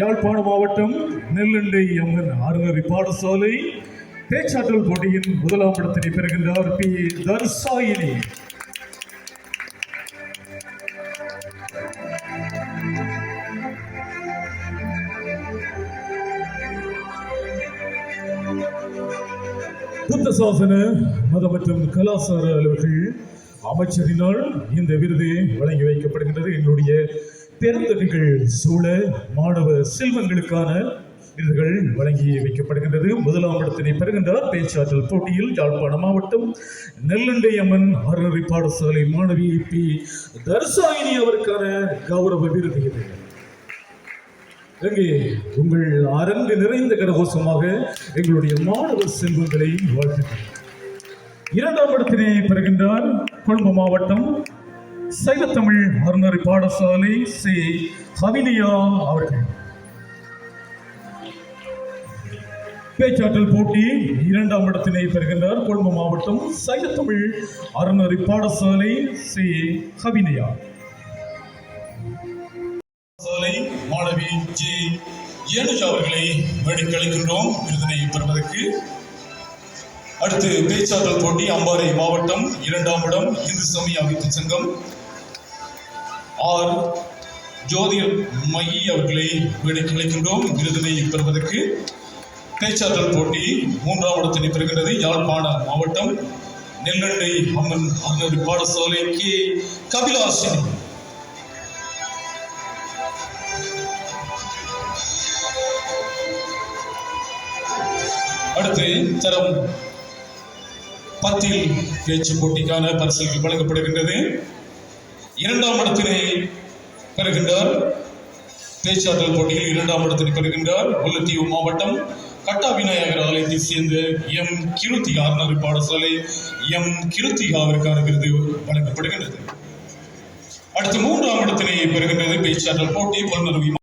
யாழ்ப்பாண மாவட்டம் நெல்லுண்டை அம்மன் அறநெறி பாடசாலை பேச்சாற்றல் போட்டியின் முதலாம் இடத்தினை பெறுகின்றார் பி. தர்சாயினி. புத்த சாசன மத மற்றும் கலாச்சார அலுவலர்கள் அமைச்சரினால் இந்த விருது வழங்கி வைக்கப்படுகின்றது. எங்களுடைய பெருந்தகைகள் சூழ மாணவ செல்வங்களுக்கான விருதுகள் வழங்கி வைக்கப்படுகின்றது. முதலாம் இடத்தினை பெறுகின்றார் பேச்சாற்றல் போட்டியில் யாழ்ப்பாண மாவட்டம் நெல்லண்டை அம்மன் பாடசாலை மாணவி பி. தர்சாயினி அவருக்கான கௌரவ விருது இது. எங்கே உங்கள் அரங்கு நிறைந்த கரகோஷமாக எங்களுடைய மாணவ செல்வங்களை வாழ்த்துக்கள் இரண்டாம் இடத்தினை பெறுகின்றார் கொழும்பு மாவட்டம் சைவத்தமிழ் அறநெறி பாடசாலை சி ஹவிலியா அவர்கள். பேச்சாற்றல் போட்டி இரண்டாம் இடத்தினை பெறுகின்றார். கொழும்பு மாவட்டம் சைவத்தமிழ் அறநெறி பாடசாலை சி ஹவினியா மாணவி ஜே ஏனுஜா அவர்களை வேடிக்கழிக்கின்றோம் விருதினை பெறுவதற்கு அடுத்து பேச்சாற்றல் போட்டி அம்பாறை மாவட்டம் இரண்டாம் இடம் இந்து சமய அமைப்பு சங்கம் ஆர் ஜோதியர் மையி அவர்களை வேண்டிக் அழைக்கின்றோம் விருதினை பெறுவதற்கு பேச்சாற்றல் போட்டி மூன்றாம் இடத்தினை பெறுகின்றது. யாழ்ப்பாண மாவட்டம் நெல்லண்டை அம்மன் அறநெறி பாடசாலை கே. கபிலாசினி. அடுத்து தரம் பத்தில் பேச்சு போட்டிக்கான பரிசுகள் வழங்கப்படுகின்றது. இரண்டாம் இடத்தினை பெறுகின்றார். பேச்சாற்றல் போட்டியில் இரண்டாம் இடத்தினை பெறுகின்றார். முல்லைத்தீவு மாவட்டம் கட்டா விநாயகர் ஆலயத்தை சேர்ந்த எம் கிருத்தி நறு பாடசாலை எம் கிருத்தி விருது வழங்கப்படுகின்றது. அடுத்து மூன்றாம் இடத்தினை பெறுகின்றது பேச்சாற்றல் போட்டி பொருளுதவி